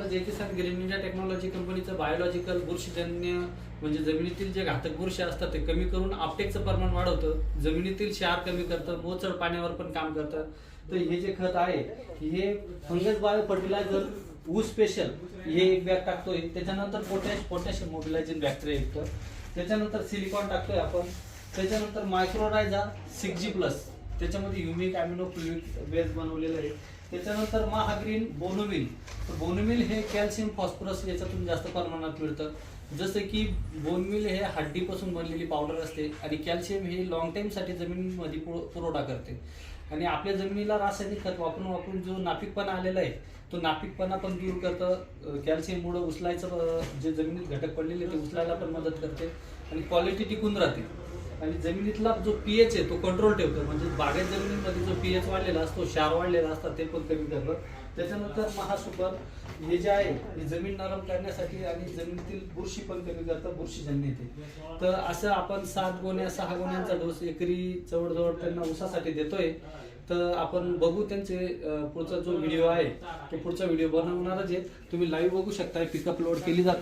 आपलं जे Kisan green India technology कंपनीचं बायोलॉजिकल बुरशीजन्य म्हणजे जमिनीतील जे घातक बुरशी असतात ते कमी करून आपटेकचं प्रमाण वाढवतं. जमिनीतील क्षार कमी करतं मोचड पाण्यावर पण काम करतं. तर हे जे खत आहे हे फंगस बायो फर्टिलायझर ऊस स्पेशल हे एक बॅग टाकतोय. त्याच्यानंतर पोटॅश पोटॅशियम मोबिलायझिंग बॅक्टेरिया येतं त्याच्यानंतर सिलिकॉन टाकतोय आपण. त्याच्यानंतर मायक्रोरायझा सिक्स जी प्लस त्याच्यामध्ये ह्युमिक अॅमिनो फ्लुइड बेस बनवलेलं आहे. त्याच्यानंतर महाग्रीन बोनोमिल. तर बोनोमिल हे कॅल्शियम फॉस्फरस याच्यातून जास्त प्रमाणात मिळतं. जसं की बोनमिल हे हड्डीपासून बनलेली पावडर असते आणि कॅल्शियम हे लॉंग टाईमसाठी जमिनीमध्ये पुर- पुरवठा करते. आणि आपल्या जमिनीला रासायनिक खत वापरून वापरून जो नापिकपणा आलेला आहे तो नापिकपणा पण दूर करतं. कॅल्शियममुळं उचलायचं जे जमिनीत घटक पडलेले ते उचलायला पण मदत करते. आणि क्वालिटी टिकून राहते. आणि जमिनीतला जो पीएच आहे तो कंट्रोल ठेवतो. म्हणजे बागेत जमिनीमध्ये जो पीएच वाढलेला असतो क्षार वाढलेला असतात ते पण कमी करतं. त्याच्यानंतर महासुपर हे जे आहे हे जमीन नरम करण्यासाठी आणि जमिनीतील बुरशी पण कमी करतं बुरशीजन्य येते. तर असं आपण सात गोण्या सहा गोण्यांचा डोस एकरी जवळजवळ त्यांना ऊसासाठी देतोय. तर आपण बघू त्यांचे पुढचा जो व्हिडिओ आहे तो पुढचा व्हिडिओ बनवणारच आहे तुम्ही लाईव्ह बघू शकता पिकअप लोड केली जाते.